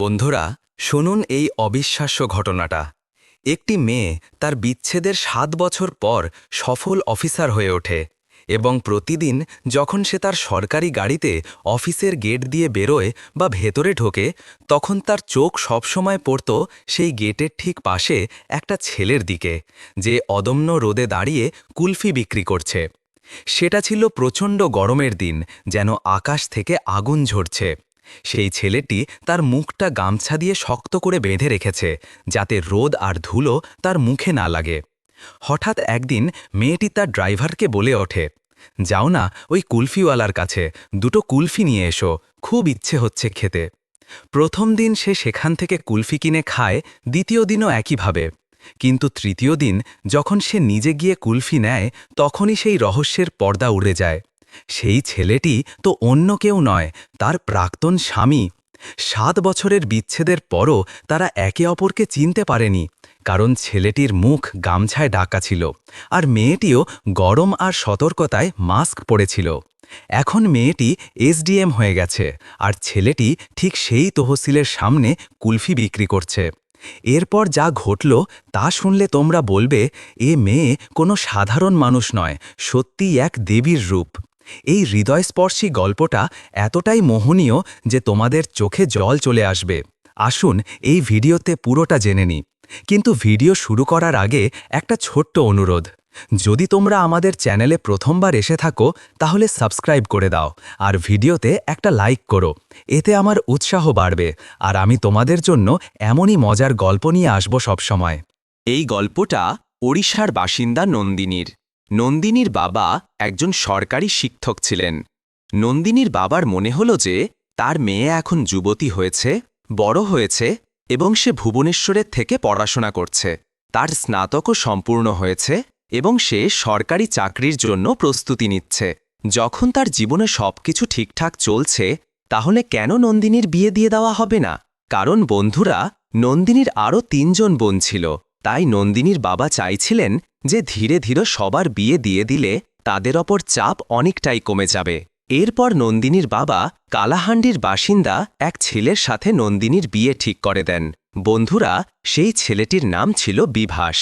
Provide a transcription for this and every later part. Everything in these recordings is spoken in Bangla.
বন্ধুরা, শুনুন এই অবিশ্বাস্য ঘটনাটা। একটি মেয়ে তার বিচ্ছেদের সাত বছর পর সফল অফিসার হয়ে ওঠে এবং প্রতিদিন যখন সে তার সরকারি গাড়িতে অফিসের গেট দিয়ে বেরোয় বা ভেতরে ঢোকে, তখন তার চোখ সবসময় পড়ত সেই গেটের ঠিক পাশে একটা ছেলের দিকে, যে অদম্য রোদে দাঁড়িয়ে কুলফি বিক্রি করছে। সেটা ছিল প্রচণ্ড গরমের দিন, যেন আকাশ থেকে আগুন ঝরছে। সেই ছেলেটি তার মুখটা গামছা দিয়ে শক্ত করে বেঁধে রেখেছে, যাতে রোদ আর ধুলো তার মুখে না লাগে। হঠাৎ একদিন মেয়েটি তার ড্রাইভারকে বলে ওঠে, যাও না ওই কুলফিওয়ালার কাছে, দুটো কুলফি নিয়ে এসো, খুব ইচ্ছে হচ্ছে খেতে। প্রথম দিন সে সেখান থেকে কুলফি কিনে খায়, দ্বিতীয় দিনও একইভাবে কিন্তু তৃতীয় দিন যখন সে নিজে গিয়ে কুলফি নেয়, তখনই সেই রহস্যের পর্দা উড়ে যায়। সেই ছেলেটি তো অন্য কেউ নয়, তার প্রাক্তন স্বামী। সাত বছরের বিচ্ছেদের পরও তারা একে অপরকে চিনতে পারেনি, কারণ ছেলেটির মুখ গামছায় ডাকা ছিল আর মেয়েটিও গরম আর সতর্কতায় মাস্ক পরেছিল। এখন মেয়েটি এসডিএম হয়ে গেছে আর ছেলেটি ঠিক সেই তহসিলের সামনে কুলফি বিক্রি করছে। এরপর যা ঘটল তা শুনলে তোমরা বলবে, এ মেয়ে কোনো সাধারণ মানুষ নয়, সত্যিই এক দেবীর রূপ। এই হৃদয়স্পর্শী গল্পটা এতটাই মোহনীয় যে তোমাদের চোখে জল চলে আসবে। আসুন এই ভিডিওতে পুরোটা জেনে নি কিন্তু ভিডিও শুরু করার আগে একটা ছোট্ট অনুরোধ। যদি তোমরা আমাদের চ্যানেলে প্রথমবার এসে থাকো, তাহলে সাবস্ক্রাইব করে দাও আর ভিডিওতে একটা লাইক করো। এতে আমার উৎসাহ বাড়বে আর আমি তোমাদের জন্য এমনই মজার গল্প নিয়ে আসব সবসময়। এই গল্পটা ওড়িশার বাসিন্দা নন্দিনীর। নন্দিনীর বাবা একজন সরকারি শিক্ষক ছিলেন। নন্দিনীর বাবার মনে হল যে তার মেয়ে এখন যুবতী হয়েছে, বড় হয়েছে এবং সে ভুবনেশ্বরের থেকে পড়াশোনা করছে। তার স্নাতকও সম্পূর্ণ হয়েছে এবং সে সরকারি চাকরির জন্য প্রস্তুতি নিচ্ছে। যখন তার জীবনে সবকিছু ঠিকঠাক চলছে, তাহলে কেন নন্দিনীর বিয়ে দিয়ে দেওয়া হবে না? কারণ বন্ধুরা, নন্দিনীর আরও তিনজন বোন ছিল। তাই নন্দিনীর বাবা চাইছিলেন যে ধীরে ধীরে সবার বিয়ে দিয়ে দিলে তাদের ওপর চাপ অনেকটাই কমে যাবে। এরপর নন্দিনীর বাবা কালাহান্ডির বাসিন্দা এক ছেলের সাথে নন্দিনীর বিয়ে ঠিক করে দেন। বন্ধুরা, সেই ছেলেটির নাম ছিল বিভাস।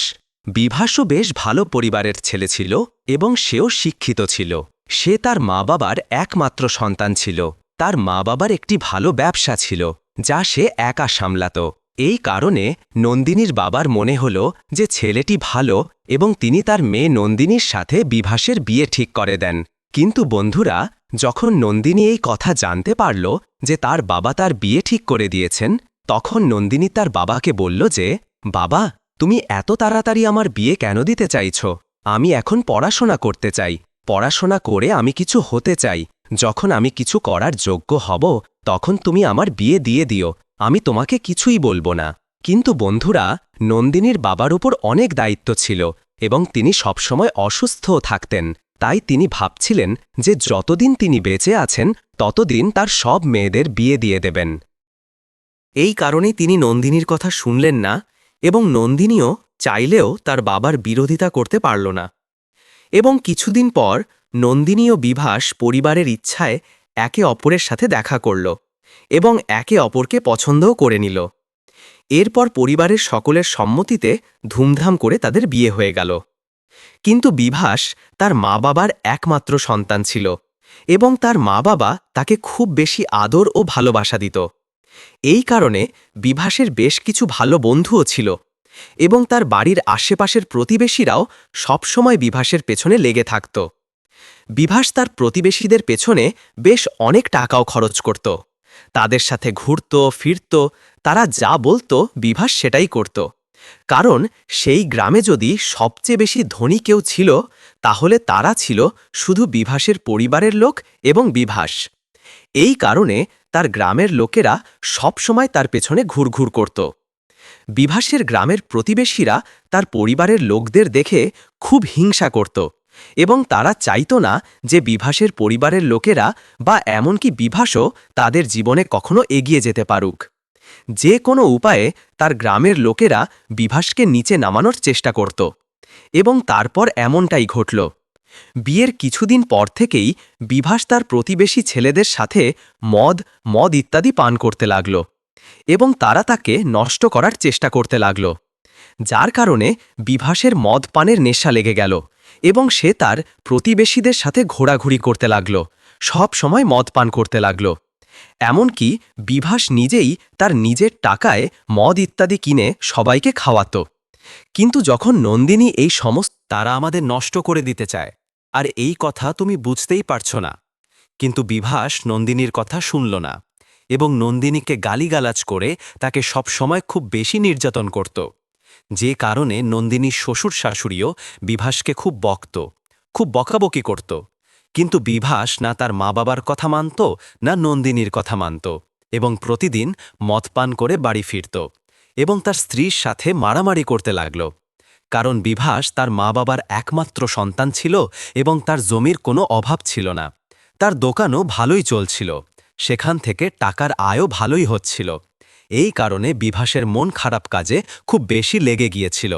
বিভাসও বেশ ভালো পরিবারের ছেলে ছিল এবং সেও শিক্ষিত ছিল। সে তার মা বাবার একমাত্র সন্তান ছিল। তার মা বাবার একটি ভালো ব্যবসা ছিল, যা সে একা সামলাত। এই কারণে নন্দিনীর বাবার মনে হল যে ছেলেটি ভালো এবং তিনি তার মেয়ে নন্দিনীর সাথে বিভাসের বিয়ে ঠিক করে দেন। কিন্তু বন্ধুরা, যখন নন্দিনী এই কথা জানতে পারল যে তার বাবা তার বিয়ে ঠিক করে দিয়েছেন, তখন নন্দিনী তার বাবাকে বলল যে, বাবা, তুমি এত তাড়াতাড়ি আমার বিয়ে কেন দিতে চাইছ? আমি এখন পড়াশোনা করতে চাই। পড়াশোনা করে আমি কিছু হতে চাই। যখন আমি কিছু করার যোগ্য হব, তখন তুমি আমার বিয়ে দিয়ে দিও। আমি তোমাকে কিছুই বলব না। কিন্তু বন্ধুরা, নন্দিনীর বাবার উপর অনেক দায়িত্ব ছিল এবং তিনি সবসময় অসুস্থও থাকতেন। তাই তিনি ভাবছিলেন যে যতদিন তিনি বেঁচে আছেন, ততদিন তার সব মেয়েদের বিয়ে দিয়ে দেবেন। এই কারণে তিনি নন্দিনীর কথা শুনলেন না এবং নন্দিনীও চাইলেও তার বাবার বিরোধিতা করতে পারল না। এবং কিছুদিন পর নন্দিনী ও বিভাস পরিবারের ইচ্ছায় একে অপরের সাথে দেখা করল। এবং একে অপরকে পছন্দও করে নিল। এরপর পরিবারের সকলের সম্মতিতে ধুমধাম করে তাদের বিয়ে হয়ে গেল। কিন্তু বিভাস তার মা বাবার একমাত্র সন্তান ছিল এবং তার মা বাবা তাকে খুব বেশি আদর ও ভালোবাসা দিত। এই কারণে বিভাসের বেশ কিছু ভালো বন্ধুও ছিল এবং তার বাড়ির আশেপাশের প্রতিবেশীরাও সবসময় বিভাসের পেছনে লেগে থাকত। বিভাস তার প্রতিবেশীদের পেছনে বেশ অনেক টাকাও খরচ করত। তাদের সাথে ঘুরত, ফিরত, তারা যা বলতো, বিভাস সেটাই করত। কারণ সেই গ্রামে যদি সবচেয়ে বেশি ধনী কেউ ছিল, তাহলে তারা ছিল শুধু বিভাসের পরিবারের লোক এবং বিভাস। এই কারণে তার গ্রামের লোকেরা সবসময় তার পেছনে ঘুরঘুর করত। বিভাসের গ্রামের প্রতিবেশীরা তার পরিবারের লোকদের দেখে খুব হিংসা করত। এবং তারা চাইত না যে বিভাসের পরিবারের লোকেরা বা এমনকি বিভাসও তাদের জীবনে কখনো এগিয়ে যেতে পারুক। যে কোনো উপায়ে তার গ্রামের লোকেরা বিভাসকে নিচে নামানোর চেষ্টা করত এবং তারপর এমনটাই ঘটল। বিয়ের কিছুদিন পর থেকেই বিভাস তার প্রতিবেশী ছেলেদের সাথে মদ মদ ইত্যাদি পান করতে লাগল এবং তারা তাকে নষ্ট করার চেষ্টা করতে লাগল। যার কারণে বিভাসের মদ পানের নেশা লেগে গেল। এবং সে তার প্রতিবেশীদের সাথে ঘোরাঘুরি করতে লাগল, সব সময় মদ পান করতে লাগল। এমনকি বিভাস নিজেই তার নিজের টাকায় মদ ইত্যাদি কিনে সবাইকে খাওয়াত। কিন্তু যখন নন্দিনী এই সমস্ত তারা আমাদের নষ্ট করে দিতে চায়, আর এই কথা তুমি বুঝতেই পারছ না। কিন্তু বিভাস নন্দিনীর কথা শুনল না এবং নন্দিনীকে গালিগালাজ করে তাকে সবসময় খুব বেশি নির্যাতন করত। যে কারণে নন্দিনীর শ্বশুর শাশুড়িও বিভাসকে খুব বকত, খুব বকাবকি করত। কিন্তু বিভাস না তার মা বাবার কথা মানত, না নন্দিনীর কথা মানত এবং প্রতিদিন মদ পান করে বাড়ি ফিরত এবং তার স্ত্রীর সাথে মারামারি করতে লাগল। কারণ বিভাস তার মা বাবার একমাত্র সন্তান ছিল এবং তার জমির কোনো অভাব ছিল না। তার দোকানও ভালোই চলছিল, সেখান থেকে টাকার আয়ও ভালোই হচ্ছিল। এই কারণে বিভাসের মন খারাপ কাজে খুব বেশি লেগে গিয়েছিল।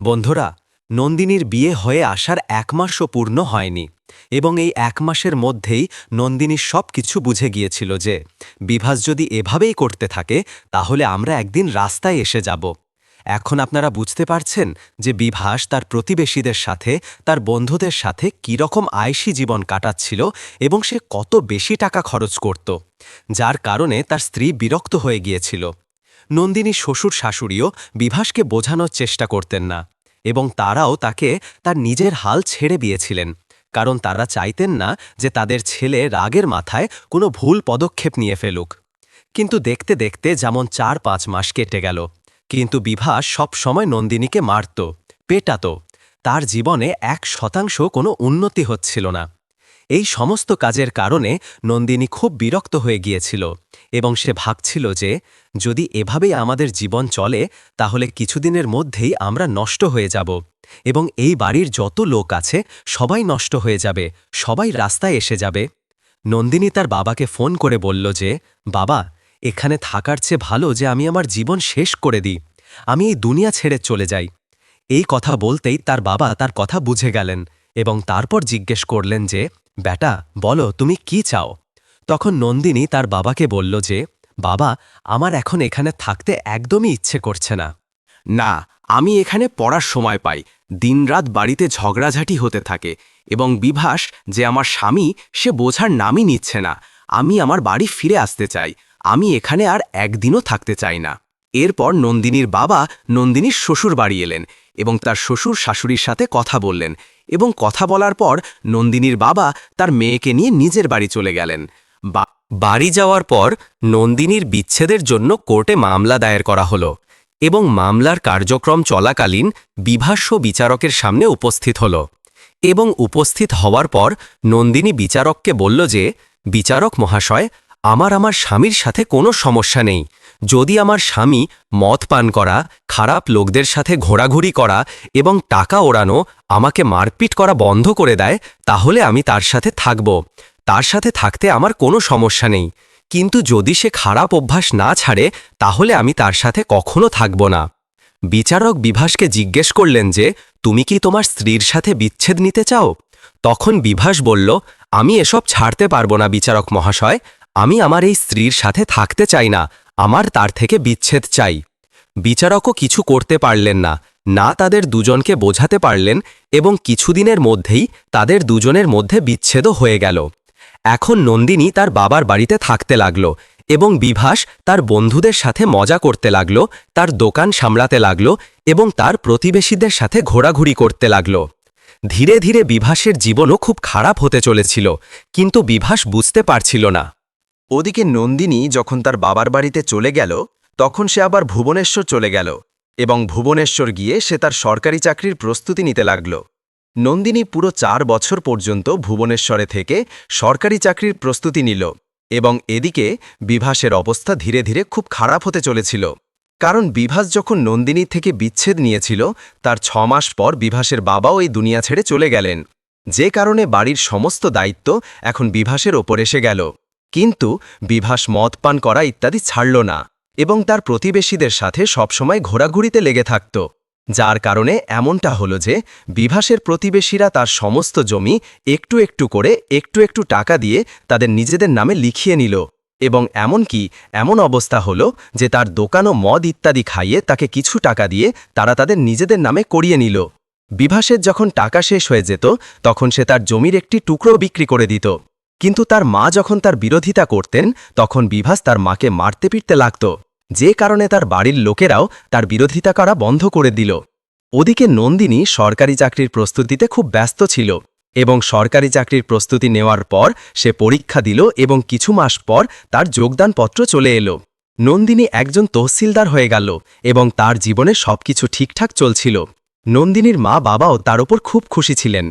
বন্ধুরা, নন্দিনীর বিয়ে হয়ে আসার এক মাসও পূর্ণ হয়নি এবং এই এক মাসের মধ্যেই নন্দিনী সব কিছু বুঝে গিয়েছিল যে বিভাস যদি এভাবেই করতে থাকে, তাহলে আমরা একদিন রাস্তায় এসে যাব। এখন আপনারা বুঝতে পারছেন যে বিভাস তার প্রতিবেশীদের সাথে, তার বন্ধুদের সাথে কীরকম আয়সী জীবন কাটাচ্ছিল এবং সে কত বেশি টাকা খরচ করত, যার কারণে তার স্ত্রী বিরক্ত হয়ে গিয়েছিল। নন্দিনী শ্বশুর শাশুড়িও বিভাসকে বোঝানোর চেষ্টা করতেন না এবং তারাও তাকে তার নিজের হাল ছেড়ে দিয়েছিলেন, কারণ তারা চাইতেন না যে তাদের ছেলে রাগের মাথায় কোনো ভুল পদক্ষেপ নিয়ে ফেলুক। কিন্তু দেখতে দেখতে যেমন চার পাঁচ মাস কেটে গেল কিন্তু বিভা সব সময় নন্দিনীকে মারত, পেটাত। তার জীবনে এক শতাংশ কোনো উন্নতি হচ্ছিল না। এই সমস্ত কাজের কারণে নন্দিনী খুব বিরক্ত হয়ে গিয়েছিল এবং সে ভাবছিল যে, যদি এভাবেই আমাদের জীবন চলে, তাহলে কিছুদিনের মধ্যেই আমরা নষ্ট হয়ে যাব এবং এই বাড়ির যত লোক আছে, সবাই নষ্ট হয়ে যাবে, সবাই রাস্তায় এসে যাবে। নন্দিনী তার বাবাকে ফোন করে বলল যে, বাবা এখানে থাকার চেয়ে ভালো যে আমি আমার জীবন শেষ করে দিই। আমি এই দুনিয়া ছেড়ে চলে যাই। এই কথা বলতেই তার বাবা তার কথা বুঝে গেলেন এবং তারপর জিজ্ঞেস করলেন যে, বেটা, বলো, তুমি কি চাও? তখন নন্দিনী তার বাবাকে বলল যে, বাবা, আমার এখন এখানে থাকতে একদমই ইচ্ছে করছে না। না, আমি এখানে পড়ার সময় পাই। দিনরাত বাড়িতে ঝগড়াঝাটি হতে থাকে এবং বিভাস যে আমার স্বামী, সে বোঝার নামই নিচ্ছে না। আমি আমার বাড়ি ফিরে আসতে চাই। আমি এখানে আর একদিনও থাকতে চাই না। এরপর নন্দিনীর বাবা নন্দিনীর শ্বশুর বাড়ি এলেন এবং তার শ্বশুর শাশুড়ির সাথে কথা বললেন এবং কথা বলার পর নন্দিনীর বাবা তার মেয়েকে নিয়ে নিজের বাড়ি চলে গেলেন। বাড়ি যাওয়ার পর নন্দিনীর বিচ্ছেদের জন্য কোর্টে মামলা দায়ের করা হলো এবং মামলার কার্যক্রম চলাকালীন বিভাস্য বিচারকের সামনে উপস্থিত হল এবং উপস্থিত হওয়ার পর নন্দিনী বিচারককে বলল যে, বিচারক মহাশয় আমার আমার স্বামীর সাথে কোনো সমস্যা নেই। যদি আমার স্বামী মদ পান করা, খারাপ লোকদের সাথে ঘোরাঘুরি করা এবং টাকা ওড়ানো আমাকে মারপিট করা বন্ধ করে দেয়, তাহলে আমি তার সাথে থাকব। তার সাথে থাকতে আমার কোনো সমস্যা নেই। কিন্তু যদি সে খারাপ অভ্যাস না ছাড়ে, তাহলে আমি তার সাথে কখনো থাকব না। বিচারক বিভাসকে জিজ্ঞেস করলেন যে, তুমি কি তোমার স্ত্রীর সাথে বিচ্ছেদ নিতে চাও? তখন বিভাস বলল, আমি এসব ছাড়তে পারব না বিচারক মহাশয়। আমি আমার এই স্ত্রীর সাথে থাকতে চাই না, আমার তার থেকে বিচ্ছেদ চাই। বিচারকও কিছু করতে পারলেন না না তাদের দুজনকে বোঝাতে পারলেন এবং কিছুদিনের মধ্যেই তাদের দুজনের মধ্যে বিচ্ছেদও হয়ে গেল। এখন নন্দিনী তার বাবার বাড়িতে থাকতে লাগল এবং বিভাস তার বন্ধুদের সাথে মজা করতে লাগল, তার দোকান সামলাতে লাগল এবং তার প্রতিবেশীদের সাথে ঘোরাঘুরি করতে লাগল। ধীরে ধীরে বিভাসের জীবনও খুব খারাপ হতে চলেছিল, কিন্তু বিভাস বুঝতে পারছিল না। ওদিকে নন্দিনী যখন তার বাবার বাড়িতে চলে গেল, তখন সে আবার ভুবনেশ্বর চলে গেল এবং ভুবনেশ্বর গিয়ে সে তার সরকারি চাকরির প্রস্তুতি নিতে লাগল। নন্দিনী পুরো চার বছর পর্যন্ত ভুবনেশ্বরে থেকে সরকারি চাকরির প্রস্তুতি নিল এবং এদিকে বিভাসের অবস্থা ধীরে ধীরে খুব খারাপ হতে চলেছিল। কারণ বিভাস যখন নন্দিনী থেকে বিচ্ছেদ নিয়েছিল, তার ছ মাস পর বিভাসের বাবাও এই দুনিয়া ছেড়ে চলে গেলেন। যে কারণে বাড়ির সমস্ত দায়িত্ব এখন বিভাসের ওপর এসে গেল। কিন্তু বিভাস মদ পান করা ইত্যাদি ছাড়ল না এবং তার প্রতিবেশীদের সাথে সবসময় ঘোরাঘুরিতে লেগে থাকত, যার কারণে এমনটা হলো যে বিভাসের প্রতিবেশীরা তার সমস্ত জমি একটু একটু করে একটু একটু টাকা দিয়ে তাদের নিজেদের নামে লিখিয়ে নিল এবং এমনকি এমন অবস্থা হলো যে তার দোকান ও মদ ইত্যাদি খাইয়ে তাকে কিছু টাকা দিয়ে তারা তাদের নিজেদের নামে করিয়ে নিল। বিভাসের যখন টাকা শেষ হয়ে যেত, তখন সে তার জমির একটি টুকরো বিক্রি করে দিত। কিন্তু তার মা যখন তার বিরোধিতা করতেন, তখন বিভাস তার মাকে মারতে পিটতে লাগত। যে কারণে তার বাড়ির লোকেরাও তার বিরোধিতা করা বন্ধ করে দিল। ওদিকে নন্দিনী সরকারি চাকরির প্রস্তুতিতে খুব ব্যস্ত ছিল এবং সরকারি চাকরির প্রস্তুতি নেওয়ার পর সে পরীক্ষা দিল এবং কিছু মাস পর তার যোগদানপত্র চলে এলো। নন্দিনী একজন তহসিলদার হয়ে গেল এবং তার জীবনে সবকিছু ঠিকঠাক চলছিল। নন্দিনীর মা বাবাও তার ওপর খুব খুশি ছিলেন।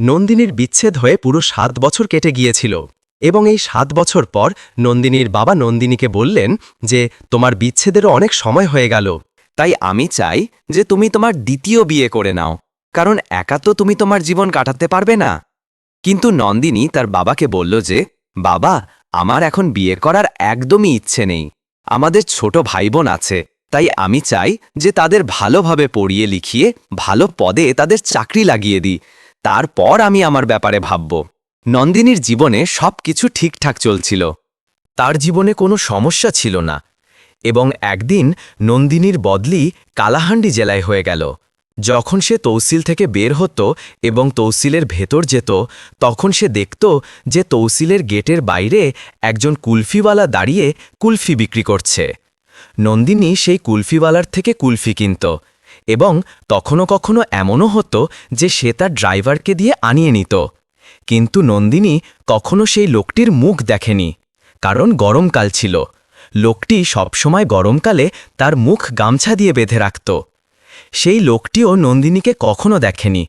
নন্দিনীর বিচ্ছেদ হয়ে পুরো সাত বছর কেটে গিয়েছিল। এবং এই সাত বছর পর নন্দিনীর বাবা নন্দিনীকে বললেন যে, তোমার বিচ্ছেদেরও অনেক সময় হয়ে গেল। তাই আমি চাই যে তুমি তোমার দ্বিতীয় বিয়ে করে নাও। কারণ একা তো তুমি তোমার জীবন কাটাতে পারবে না। কিন্তু নন্দিনী তার বাবাকে বলল যে, বাবা, আমার এখন বিয়ে করার একদমই ইচ্ছে নেই। আমাদের ছোট ভাই বোন আছে। তাই আমি চাই যে তাদের ভালোভাবে পড়িয়ে লিখিয়ে ভালো পদে তাদের চাকরি লাগিয়ে দিই। তারপর আমি আমার ব্যাপারে ভাবব। নন্দিনীর জীবনে সব কিছু ঠিকঠাক চলছিল। তার জীবনে কোনো সমস্যা ছিল না। এবং একদিন নন্দিনীর বদলি কালাহান্ডি জেলায় হয়ে গেল। যখন সে তৌসিল থেকে বের হতো এবং তৌসিলের ভেতর যেত, তখন সে দেখত যে তৌসিলের গেটের বাইরে একজন কুলফিওয়ালা দাঁড়িয়ে কুলফি বিক্রি করছে। নন্দিনী সেই কুলফিওয়ালার থেকে কুলফি কিনত। এবং কখনো কখনো এমনও হতো যে সে তার ড্রাইভারকে দিয়ে আনিয়ে নিত। কিন্তু নন্দিনী কখনো সেই লোকটির মুখ দেখেনি, কারণ গরমকাল ছিল। লোকটি সবসময় গরমকালে তার মুখ গামছা দিয়ে বেঁধে রাখত। সেই লোকটিও নন্দিনীকে কখনো দেখেনি।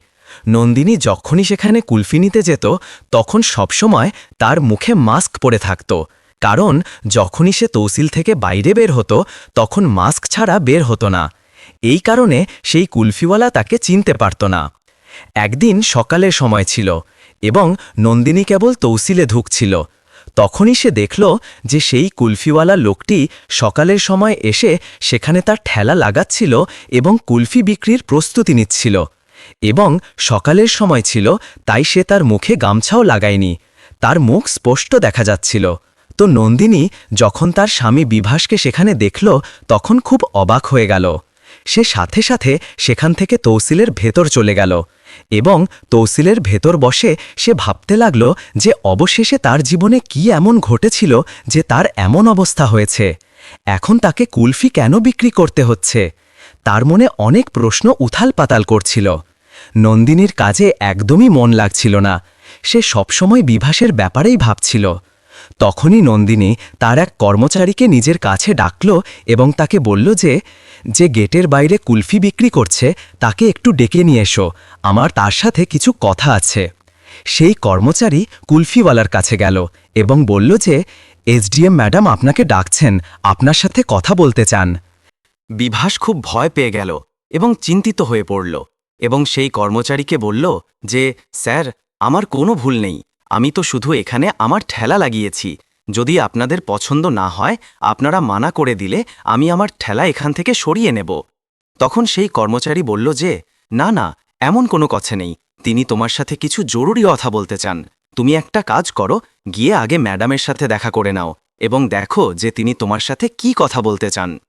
নন্দিনী যখনই সেখানে কুলফি নিতে যেত, তখন সবসময় তার মুখে মাস্ক পরে থাকত, কারণ যখনই সে তৌসিল থেকে বাইরে বের হতো, তখন মাস্ক ছাড়া বের হতো না। এই কারণে সেই কুলফিওয়ালা তাকে চিনতে পারত না। একদিন সকালের সময় ছিল এবং নন্দিনী কেবল তৌসিলে ঢুকছিল তখনই সে দেখল যে সেই কুলফিওয়ালা লোকটি সকালের সময় এসে সেখানে তার ঠেলা লাগাচ্ছিল এবং কুলফি বিক্রির প্রস্তুতি নিচ্ছিল এবং সকালের সময় ছিল, তাই সে তার মুখে গামছাও লাগায়নি। তার মুখ স্পষ্ট দেখা যাচ্ছিল। তো নন্দিনী যখন তার স্বামী বিভাসকে সেখানে দেখল, তখন খুব অবাক হয়ে গেল। সে সাথে সাথে সেখান থেকে তৌসিলের ভেতর চলে গেল এবং তৌসিলের ভেতর বসে সে ভাবতে লাগল যে অবশেষে তার জীবনে কি এমন ঘটেছিল যে তার এমন অবস্থা হয়েছে। এখন তাকে কুলফি কেন বিক্রি করতে হচ্ছে? তার মনে অনেক প্রশ্ন উথাল পাতাল করছিল। নন্দিনীর কাজে একদমই মন লাগছিল না। সে সবসময় বিভাসের ব্যাপারেই ভাবছিল। তখনই নন্দিনী তার এক কর্মচারীকে নিজের কাছে ডাকল এবং তাকে বলল যে যে গেটের বাইরে কুলফি বিক্রি করছে, তাকে একটু ডেকে নিয়ে এসো। আমার তার সাথে কিছু কথা আছে। সেই কর্মচারী কুলফিওয়ালার কাছে গেল এবং বলল যে, এসডিএম ম্যাডাম আপনাকে ডাকছেন, আপনার সাথে কথা বলতে চান। বিভাস খুব ভয় পেয়ে গেল এবং চিন্তিত হয়ে পড়ল এবং সেই কর্মচারীকে বলল যে, স্যার, আমার কোনো ভুল নেই। আমি তো শুধু এখানে আমার ঠেলা লাগিয়েছি। যদি আপনাদের পছন্দ না হয়, আপনারা মানা করে দিলে আমি আমার ঠেলা এখান থেকে সরিয়ে নেব। তখন সেই কর্মচারী বলল যে, না না, এমন কোনো কথা নেই। তিনি তোমার সাথে কিছু জরুরি কথা বলতে চান। তুমি একটা কাজ করো, গিয়ে আগে ম্যাডামের সাথে দেখা করে নাও এবং দেখো যে তিনি তোমার সাথে কি কথা বলতে চান।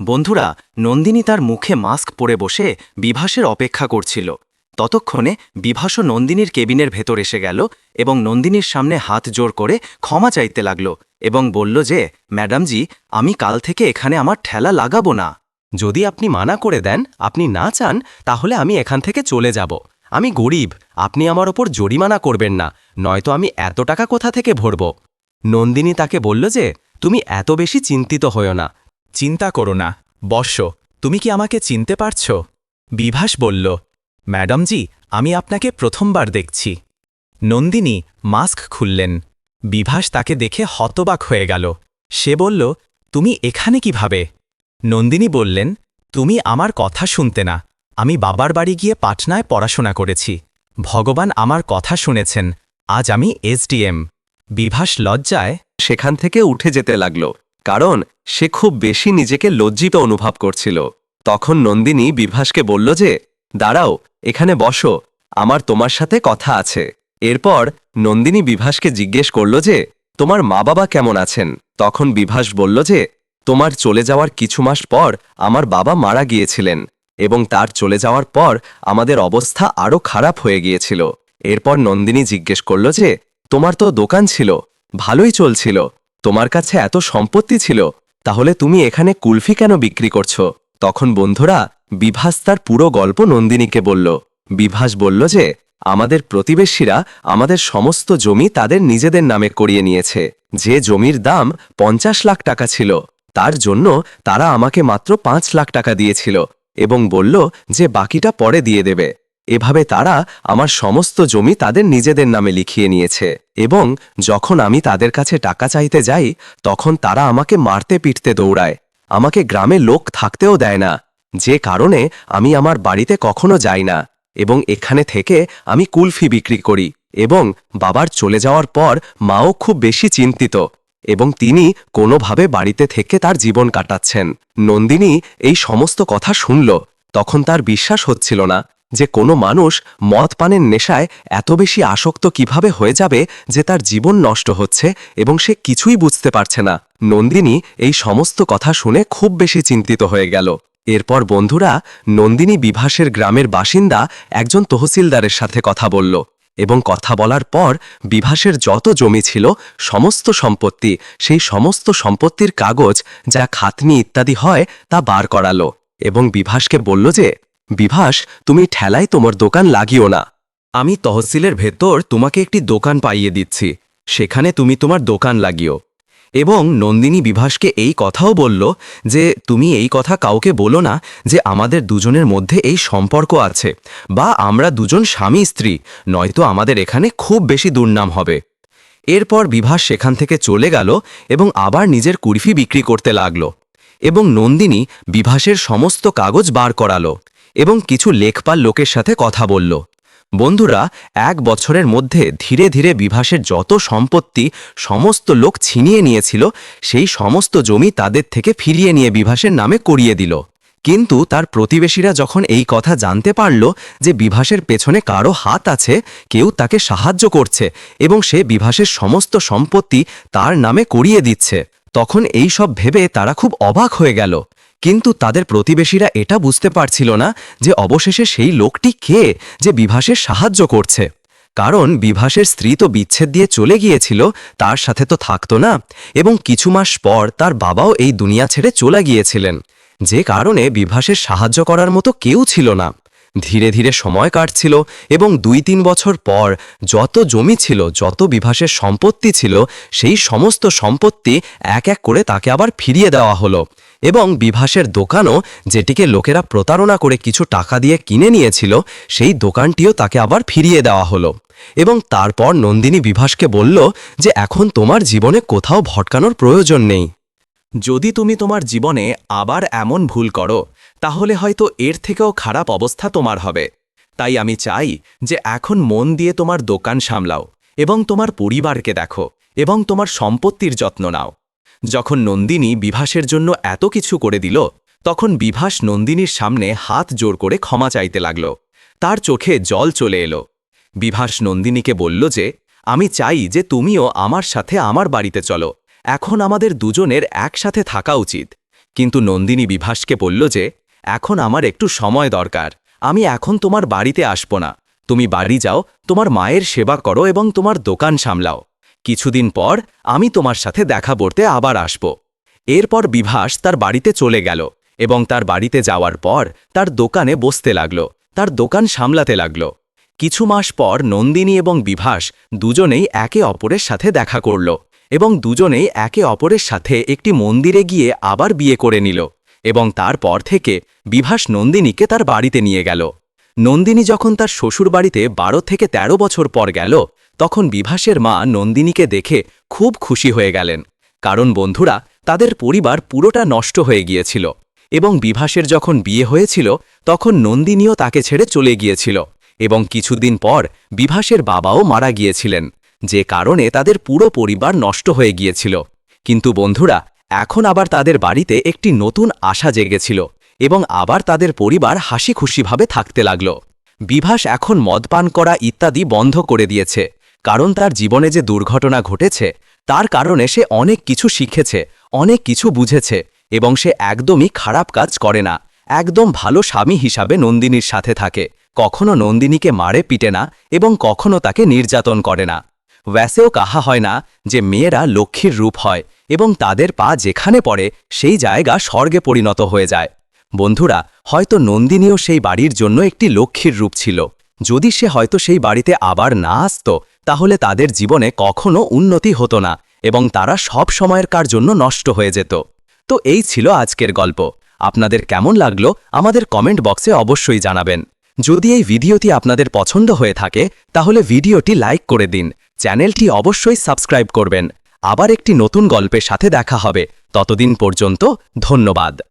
বন্ধুরা, নন্দিনী তার মুখে মাস্ক পরে বসে বিভাসের অপেক্ষা করছিল। ততক্ষণে বিভাসও নন্দিনীর কেবিনের ভেতর এসে গেল এবং নন্দিনীর সামনে হাত জোর করে ক্ষমা চাইতে লাগল এবং বলল যে, ম্যাডামজি, আমি কাল থেকে এখানে আমার ঠেলা লাগাবো না। যদি আপনি মানা করে দেন, আপনি না চান, তাহলে আমি এখান থেকে চলে যাব। আমি গরিব, আপনি আমার ওপর জরিমানা করবেন না, নয়তো আমি এত টাকা কোথা থেকে ভরব? নন্দিনী তাকে বলল যে, তুমি এত বেশি চিন্তিত হও না। চিন্তা করো না। বর্ষ তুমি কি আমাকে চিনতে পারছ? বিভাস বলল ম্যাডামজি আমি আপনাকে প্রথমবার দেখছি। নন্দিনী মাস্ক খুললেন। বিভাস তাকে দেখে হতবাক হয়ে গেল। সে বলল, তুমি এখানে কীভাবে? নন্দিনী বললেন, তুমি আমার কথা শুনতে না। আমি বাবার বাড়ি গিয়ে পাটনায় পড়াশোনা করেছি। ভগবান আমার কথা শুনেছেন। আজ আমি এসডিএম বিভাস লজ্জায় সেখান থেকে উঠে যেতে লাগল, কারণ সে খুব বেশি নিজেকে লজ্জিত অনুভব করছিল। তখন নন্দিনী বিভাসকে বলল যে দাঁড়াও, এখানে বসো, আমার তোমার সাথে কথা আছে। এরপর নন্দিনী বিভাসকে জিজ্ঞেস করল যে, তোমার মা বাবা কেমন আছেন? তখন বিভাস বলল যে, তোমার চলে যাওয়ার কিছু মাস পর আমার বাবা মারা গিয়েছিলেন এবং তার চলে যাওয়ার পর আমাদের অবস্থা আরও খারাপ হয়ে গিয়েছিল। এরপর নন্দিনী জিজ্ঞেস করল যে, তোমার তো দোকান ছিল, ভালোই চলছিল, তোমার কাছে এত সম্পত্তি ছিল, তাহলে তুমি এখানে কুলফি কেন বিক্রি করছ? তখন বন্ধুরা বিভাস তার পুরো গল্প নন্দিনীকে বলল। বিভাস বলল যে, আমাদের প্রতিবেশীরা আমাদের সমস্ত জমি তাদের নিজেদের নামে করিয়ে নিয়েছে। যে জমির দাম পঞ্চাশ লাখ টাকা ছিল, তার জন্য তারা আমাকে মাত্র পাঁচ লাখ টাকা দিয়েছিল এবং বলল যে, বাকিটা পরে দিয়ে দেবে। এভাবে তারা আমার সমস্ত জমি তাদের নিজেদের নামে লিখিয়ে নিয়েছে এবং যখন আমি তাদের কাছে টাকা চাইতে যাই, তখন তারা আমাকে মারতে পিটতে দৌড়ায়। আমাকে গ্রামে লোক থাকতেও দেয় না। যে কারণে আমি আমার বাড়িতে কখনো যাই না এবং এখানে থেকে আমি কুলফি বিক্রি করি এবং বাবার চলে যাওয়ার পর মাও খুব বেশি চিন্তিত এবং তিনি কোনোভাবে বাড়িতে থেকে তার জীবন কাটাচ্ছেন। নন্দিনী এই সমস্ত কথা শুনল, তখন তার বিশ্বাস হচ্ছিল না যে কোনো মানুষ মদ পানের নেশায় এত বেশি আসক্ত কীভাবে হয়ে যাবে যে তার জীবন নষ্ট হচ্ছে এবং সে কিছুই বুঝতে পারছে না। নন্দিনী এই সমস্ত কথা শুনে খুব বেশি চিন্তিত হয়ে গেল। এরপর বন্ধুরা নন্দিনী বিভাসের গ্রামের বাসিন্দা একজন তহসিলদারের সাথে কথা বলল এবং কথা বলার পর বিভাসের যত জমি ছিল, সমস্ত সম্পত্তি, সেই সমস্ত সম্পত্তির কাগজ যা খাতনি ইত্যাদি হয় তা বার করালো এবং বিভাসকে বলল যে, বিভাস, তুমি ঠেলায় তোমার দোকান লাগিও না। আমি তহসিলের ভেতর তোমাকে একটি দোকান পাইয়ে দিচ্ছি। সেখানে তুমি তোমার দোকান লাগিও। এবং নন্দিনী বিভাসকে এই কথাও বলল যে, তুমি এই কথা কাউকে বলো না যে, আমাদের দুজনের মধ্যে এই সম্পর্ক আছে বা আমরা দুজন স্বামী স্ত্রী, নয়তো আমাদের এখানে খুব বেশি দুর্নাম হবে এরপর বিভাস সেখান থেকে চলে গেল এবং আবার নিজের কুরফি বিক্রি করতে লাগল এবং নন্দিনী বিভাসের সমস্ত কাগজ বার করালো এবং কিছু লেখপাল লোকের সাথে কথা বলল। বন্ধুরা, এক বছরের মধ্যে ধীরে ধীরে বিভাসের যত সম্পত্তি সমস্ত লোক ছিনিয়ে নিয়েছিল, সেই সমস্ত জমি তাদের থেকে ফিরিয়ে নিয়ে বিভাসের নামে করিয়ে দিল। কিন্তু তার প্রতিবেশীরা যখন এই কথা জানতে পারল যে বিভাসের পেছনে কারও হাত আছে, কেউ তাকে সাহায্য করছে এবং সে বিভাসের সমস্ত সম্পত্তি তার নামে করিয়ে দিচ্ছে, তখন এই সব ভেবে তারা খুব অবাক হয়ে গেল। কিন্তু তাদের প্রতিবেশীরা এটা বুঝতে পারছিল না যে অবশেষে সেই লোকটি কে যে বিভাসের সাহায্য করছে। কারণ বিভাসের স্ত্রী তো বিচ্ছেদ দিয়ে চলে গিয়েছিল, তার সাথে তো থাকতো না, এবং কিছু মাস পর তার বাবাও এই দুনিয়া ছেড়ে চলে গিয়েছিলেন। যে কারণে বিভাসের সাহায্য করার মতো কেউ ছিল না। ধীরে ধীরে সময় কাটছিল এবং দুই তিন বছর পর যত জমি ছিল, যত বিভাসের সম্পত্তি ছিল, সেই সমস্ত সম্পত্তি এক এক করে তাকে আবার ফিরিয়ে দেওয়া হলো। এবং বিভাসের দোকানও যেটিকে লোকেরা প্রতারণা করে কিছু টাকা দিয়ে কিনে নিয়েছিল, সেই দোকানটিও তাকে আবার ফিরিয়ে দেওয়া হলো। এবং তারপর নন্দিনী বিভাসকে বলল যে, এখন তোমার জীবনে কোথাও ভটকানোর প্রয়োজন নেই। যদি তুমি তোমার জীবনে আবার এমন ভুল করো, তাহলে হয়তো এর থেকেও খারাপ অবস্থা তোমার হবে। তাই আমি চাই যে, এখন মন দিয়ে তোমার দোকান সামলাও এবং তোমার পরিবারকে দেখো এবং তোমার সম্পত্তির যত্ন নাও। যখন নন্দিনী বিভাসের জন্য এত কিছু করে দিল, তখন বিভাস নন্দিনীর সামনে হাত জোর করে ক্ষমা চাইতে লাগল। তার চোখে জল চলে এলো। বিভাস নন্দিনীকে বলল যে, আমি চাই যে তুমিও আমার সাথে আমার বাড়িতে চলো। এখন আমাদের দুজনের একসাথে থাকা উচিত। কিন্তু নন্দিনী বিভাসকে বলল যে, এখন আমার একটু সময় দরকার। আমি এখন তোমার বাড়িতে আসব না। তুমি বাড়ি যাও, তোমার মায়ের সেবা করো এবং তোমার দোকান সামলাও। কিছুদিন পর আমি তোমার সাথে দেখা করতে আবার আসব। এরপর বিভাস তার বাড়িতে চলে গেল এবং তার বাড়িতে যাওয়ার পর তার দোকানে বসতে লাগল, তার দোকান সামলাতে লাগল। কিছু মাস পর নন্দিনী এবং বিভাস দুজনেই একে অপরের সাথে দেখা করল এবং দুজনেই একে অপরের সাথে একটি মন্দিরে গিয়ে আবার বিয়ে করে নিল এবং তারপর থেকে বিভাস নন্দিনীকে তার বাড়িতে নিয়ে গেল। নন্দিনী যখন তার শ্বশুর বাড়িতে বারো থেকে ১৩ বছর পর গেল, তখন বিভাসের মা নন্দিনীকে দেখে খুব খুশি হয়ে গেলেন। কারণ বন্ধুরা, তাদের পরিবার পুরোটা নষ্ট হয়ে গিয়েছিল এবং বিভাসের যখন বিয়ে হয়েছিল, তখন নন্দিনীও তাকে ছেড়ে চলে গিয়েছিল এবং কিছুদিন পর বিভাসের বাবাও মারা গিয়েছিলেন, যে কারণে তাদের পুরো পরিবার নষ্ট হয়ে গিয়েছিল। কিন্তু বন্ধুরা, এখন আবার তাদের বাড়িতে একটি নতুন আশা জেগেছিল এবং আবার তাদের পরিবার হাসি খুশিভাবে থাকতে লাগল। বিভাস এখন মদপান করা ইত্যাদি বন্ধ করে দিয়েছে, কারণ তার জীবনে যে দুর্ঘটনা ঘটেছে, তার কারণে সে অনেক কিছু শিখেছে, অনেক কিছু বুঝেছে এবং সে একদমই খারাপ কাজ করে না, একদম ভালো স্বামী হিসাবে নন্দিনীর সাথে থাকে, কখনো নন্দিনীকে মারে পিটে না এবং কখনো তাকে নির্যাতন করে না। ব্যাসেও কাহা হয় না যে মেয়েরা লক্ষ্মীর রূপ হয় এবং তাদের পা যেখানে পড়ে সেই জায়গা স্বর্গে পরিণত হয়ে যায়। বন্ধুরা, হয়তো নন্দিনীও সেই বাড়ির জন্য একটি লক্ষ্মীর রূপ ছিল। যদি সে হয়তো সেই বাড়িতে আবার না আসত, তাহলে তাদের জীবনে কখনো উন্নতি হতো না এবং তারা সব সময়ের কার জন্য নষ্ট হয়ে যেত। তো এই ছিল আজকের গল্প। আপনাদের কেমন লাগল, আমাদের কমেন্ট বক্সে অবশ্যই জানাবেন। যদি এই ভিডিওটি আপনাদের পছন্দ হয়ে থাকে, তাহলে ভিডিওটি লাইক করে দিন। চ্যানেলটি অবশ্যই সাবস্ক্রাইব করবেন। আবার একটি নতুন গল্পের সাথে দেখা হবে। ততদিন পর্যন্ত ধন্যবাদ।